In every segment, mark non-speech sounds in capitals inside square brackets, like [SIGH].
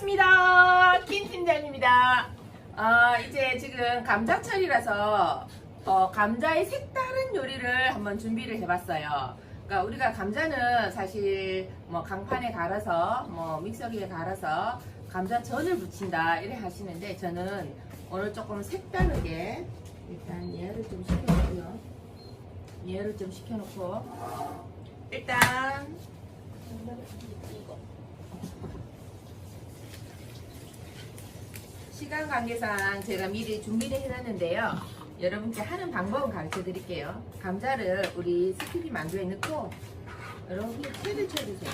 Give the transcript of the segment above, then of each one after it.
반갑습니다. 김 팀장입니다. 어, 이제 지금 감자철이라서 어, 감자의 색다른 요리를 한번 준비를 해봤어요. 그러니까 우리가 감자는 사실 뭐 강판에 갈아서 뭐 믹서기에 갈아서 감자전을 부친다 이래 하시는데 저는 오늘 조금 색다르게 일단 얘를 좀 식혀놓고요. 얘를 좀 식혀놓고 일단 이거 시간 관계상 제가 미리 준비를 해놨는데요. 여러분께 하는 방법은 가르쳐 드릴게요. 감자를 우리 스티비 만두에 넣고 이렇게 채를 쳐주세요.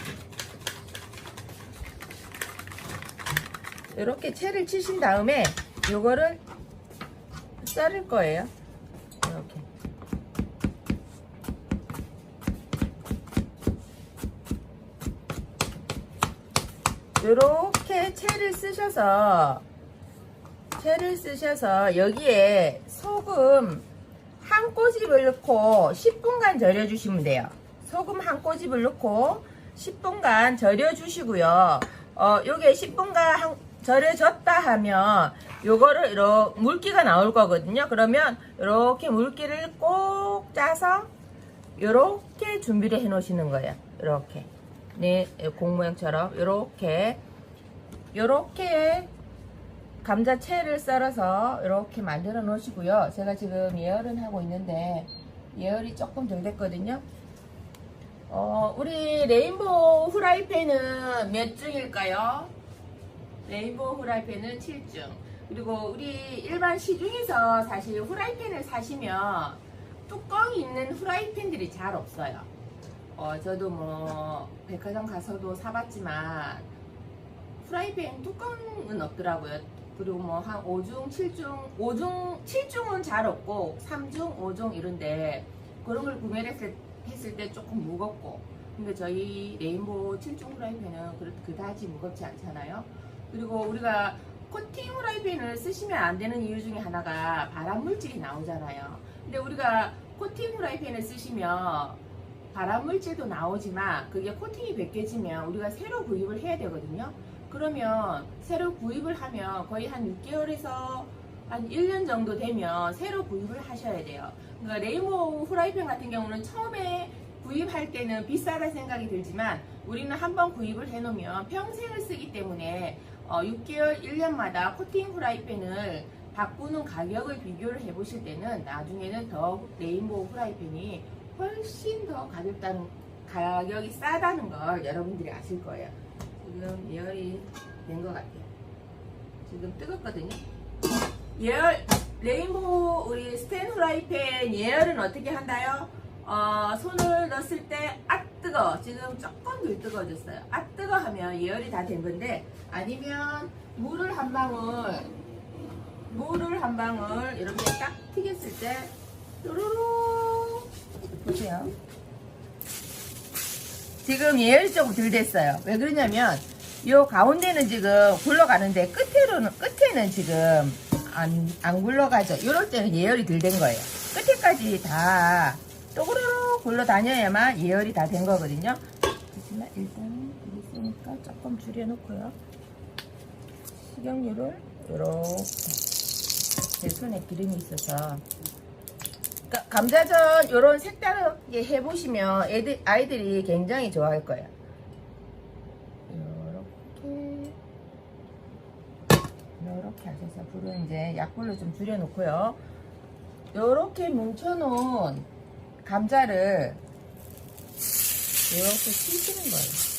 이렇게 채를 치신 다음에 요거를 썰을 거예요. 이렇게. 이렇게 채를 쓰셔서 채를 쓰셔서 여기에 소금 한 꼬집을 넣고 10분간 절여주시면 돼요. 소금 한 꼬집을 넣고 10분간 절여주시고요. 어, 요게 10분간 한- 절여졌다 하면 요거를 이렇게 물기가 나올 거거든요. 그러면 이렇게 물기를 꼭 짜서 이렇게 준비를 해 놓으시는 거예요. 이렇게. 네, 공 모양처럼 이렇게 이렇게 감자채를 썰어서 이렇게 만들어 놓으시고요. 제가 지금 예열은 하고 있는데 예열이 조금 덜 됐거든요. 어, 우리 레인보우 후라이팬은 몇 중일까요? 레인보우 후라이팬은 7중. 그리고 우리 일반 시중에서 사실 후라이팬을 사시면 뚜껑이 있는 후라이팬들이 잘 없어요. 어, 저도 뭐 백화점 가서도 사봤지만 프라이팬 뚜껑은 없더라고요. 그리고 뭐 한 5중, 7중, 5중, 7중은 잘 없고 3중, 5중 이런데 그런 걸 구매를 했을, 했을 때 조금 무겁고 근데 저희 레인보우 7중 프라이팬은 그, 그다지 무겁지 않잖아요. 그리고 우리가 코팅 프라이팬을 쓰시면 안 되는 이유 중에 하나가 발암 물질이 나오잖아요. 근데 우리가 코팅 프라이팬을 쓰시면 발암 물질도 나오지만 그게 코팅이 벗겨지면 우리가 새로 구입을 해야 되거든요. 그러면 새로 구입을 하면 거의 한 6개월에서 한 1년 정도 되면 새로 구입을 하셔야 돼요. 그러니까 레이모 후라이팬 같은 경우는 처음에 구입할 때는 비싸다 생각이 들지만 우리는 한번 구입을 해놓으면 평생을 쓰기 때문에 어, 6개월, 1년마다 코팅 후라이팬을 바꾸는 가격을 비교를 해보실 때는 나중에는 더 레인보우 후라이팬이 훨씬 더 가볍다는 가격이 싸다는 걸 여러분들이 아실 거예요. 지금 예열이 된 것 같아요. 지금 뜨겁거든요. 예열 레인보우 우리 스텐 후라이팬 예열은 어떻게 한다요? 어, 손을 넣었을 때 아 뜨거 지금 조금 덜 뜨거워졌어요. 아 뜨거 하면 예열이 다 된 건데 아니면 물을 한 방울 물을 한 방울 이렇게 딱 튀겼을 때 뚜루루 보세요. 지금 예열이 조금 덜 됐어요. 왜 그러냐면 요 가운데는 지금 굴러가는데 끝에로는 끝에는 지금 안, 안 굴러가죠. 이럴 때는 예열이 덜 된 거예요. 끝에까지 다 또그르르 굴러 다녀야만 예열이 다 된 거거든요. 하지만 일단 여기 있으니까 조금 줄여놓고요. 식용유를 이렇게 제 손에 기름이 있어서 그러니까 감자전 이런 색다르게 해보시면 애들 아이들이 굉장히 좋아할 거예요. 이렇게 이렇게 하셔서 불을 이제 약불로 좀 줄여놓고요. 이렇게 뭉쳐놓은 감자를 이렇게 치시는 거예요.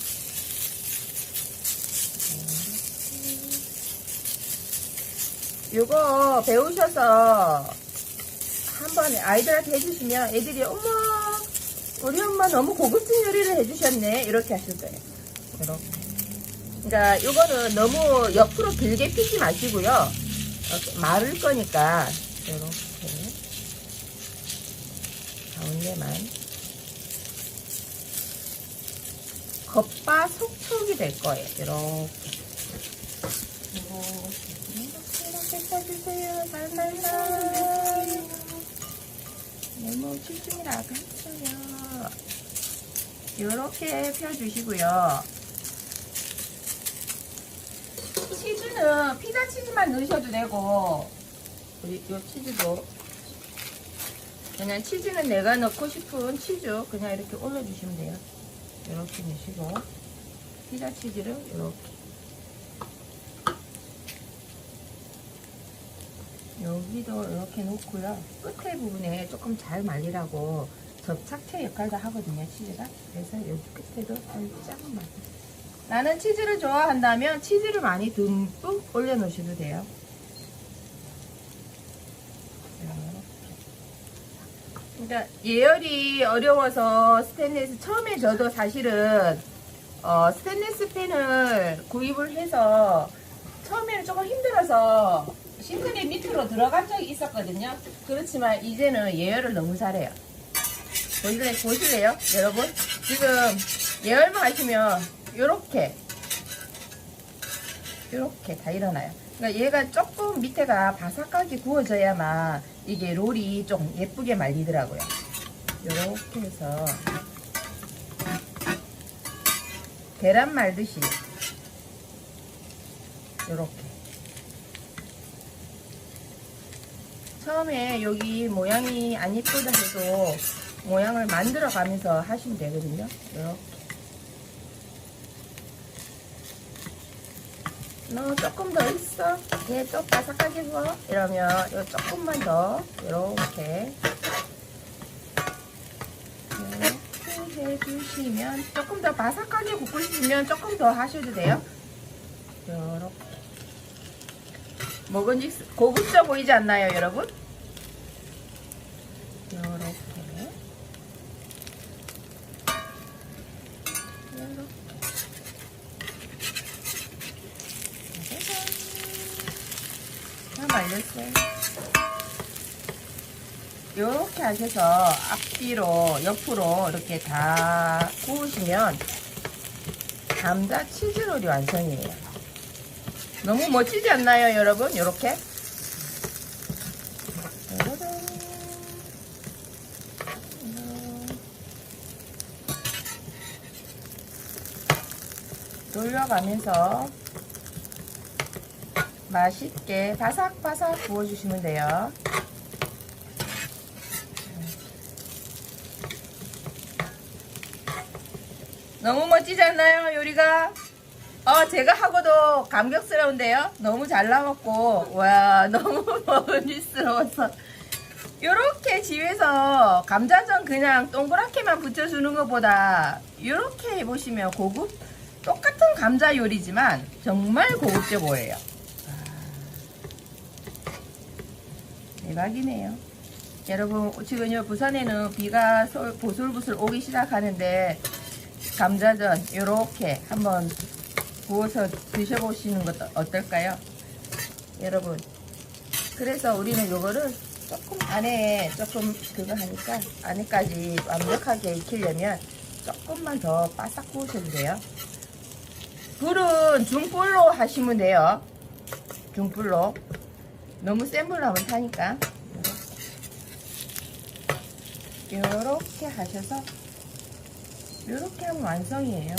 이거 배우셔서 한 번에 아이들한테 해주시면 애들이 어머 우리 엄마 너무 고급진 요리를 해주셨네 이렇게 하실 거예요. 이렇게. 그러니까 이거는 너무 옆으로 길게 피지 마시고요. 마를 거니까 이렇게 가운데만 겉바 속촉이 될 거예요. 이렇게. 이렇게 이렇게 써주세요. 살살살. 너무 칠중이라고 했어요. 이렇게 펴주시고요. 치즈는 피자 치즈만 넣으셔도 되고 우리 요 치즈도 그냥 치즈는 내가 넣고 싶은 치즈 그냥 이렇게 올려주시면 돼요. 이렇게 넣으시고 피자 치즈를 이렇게 여기도 이렇게 놓고요. 끝에 부분에 조금 잘 말리라고 접착제 역할도 하거든요, 치즈가. 그래서 여기 끝에도 살짝만. 나는 치즈를 좋아한다면 치즈를 많이 듬뿍 올려놓으셔도 돼요. 그러니까 예열이 어려워서 스테인리스 처음에 저도 사실은 어, 스테인리스 팬을 구입을 해서 처음에는 조금 힘들어서 싱크대 밑으로 들어간 적이 있었거든요. 그렇지만 이제는 예열을 너무 잘해요. 보실래, 보실래요? 여러분? 지금 예열만 하시면 요렇게 요렇게 다 일어나요. 그러니까 얘가 조금 밑에가 바삭하게 구워져야만 이게 롤이 좀 예쁘게 말리더라고요. 요렇게 해서 계란 말듯이 요렇게 처음에 여기 모양이 안 예쁘다 해도 모양을 만들어 가면서 하시면 되거든요. 이렇게. 너 조금 더 있어. 얘좀 바삭하게 구워. 이러면 요 조금만 더 이렇게 이렇게 해주시면 조금 더 바삭하게 굽고 싶으면 조금 더 하셔도 돼요. 이렇게 먹은지 고급져 보이지 않나요, 여러분? 이렇게 다 말렸어요. 이렇게 하셔서 앞뒤로 옆으로 이렇게 다 구우시면 감자 치즈롤이 완성이에요. 너무 멋지지 않나요, 여러분? 이렇게. 돌려가면서 맛있게 바삭바삭 구워주시면 돼요. 너무 멋지지 않나요, 요리가? 어, 제가 하고도 감격스러운데요? 너무 잘 나왔고, 와, [LAUGHS] 너무 먹음직스러워서. 요렇게 집에서 감자전 그냥 동그랗게만 붙여주는 것보다, 요렇게 해보시면 고급, 똑같은 감자 요리지만, 정말 고급져 보여요. 대박이네요. 여러분, 지금 요 부산에는 비가 솔- 보슬보슬 오기 시작하는데, 감자전 이렇게 한번 구워서 드셔보시는 것도 어떨까요? 여러분. 그래서 우리는 요거를 조금 안에 조금 그거 하니까 안에까지 완벽하게 익히려면 조금만 더 바싹 구우셔도 돼요. 불은 중불로 하시면 돼요. 중불로. 너무 센 불로 하면 타니까. 이렇게 하셔서 이렇게 하면 완성이에요.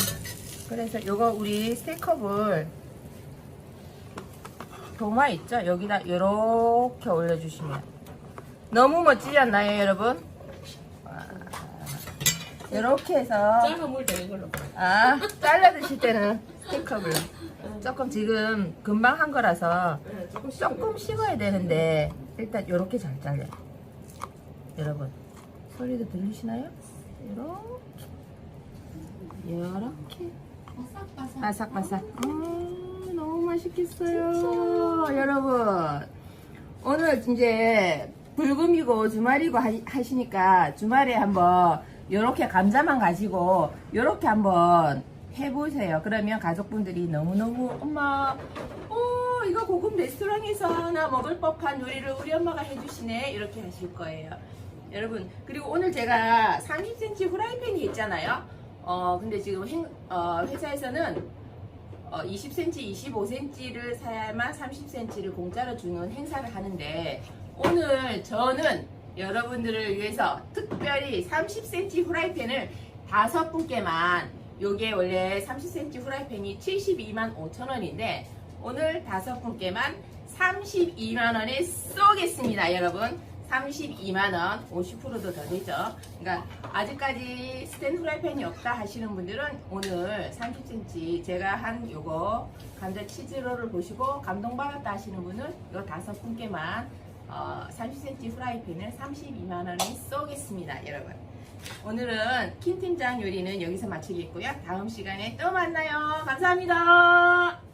그래서 요거 우리 스테이크업을 도마 있죠? 여기다 이렇게 올려주시면 너무 멋지지 않나요, 여러분? 이렇게 해서 짧은 물 되는 걸로. 아 잘라 드실 때는 스테이크업을 조금 지금 금방 한 거라서 네, 조금 식어야 되는데 일단 이렇게 잘 잘라요. 여러분 소리도 들리시나요? 이렇게 이렇게 바삭바삭. 바삭바삭. 음, 너무 맛있겠어요, 여러분. 오늘 이제 불금이고 주말이고 하- 하시니까 주말에 한번 이렇게 감자만 가지고 이렇게 한번 해보세요. 그러면 가족분들이 너무너무 엄마, 어 이거 고급 레스토랑에서 나 먹을 법한 요리를 우리 엄마가 해주시네 이렇게 하실 거예요. 여러분 그리고 오늘 제가 30cm 후라이팬이 있잖아요. 어 근데 지금 행- 어, 회사에서는 어, 20cm, 25cm를 사야만 30cm를 공짜로 주는 행사를 하는데 오늘 저는 여러분들을 위해서 특별히 30cm 후라이팬을 다섯 분께만 요게 원래 30cm 후라이팬이 72만 5천 원인데 오늘 다섯 분께만 32만원에 쏘겠습니다, 여러분. 32만원, 50%도 더 되죠. 그러니까, 아직까지 스탠드 프라이팬이 없다 하시는 분들은 오늘 30cm 제가 한 요거 감자 치즈로를 보시고 감동받았다 하시는 분은 요 다섯 분께만 어, 30cm 프라이팬을 32만원에 쏘겠습니다, 여러분. 오늘은 킨 팀장 요리는 여기서 마치겠고요. 다음 시간에 또 만나요. 감사합니다.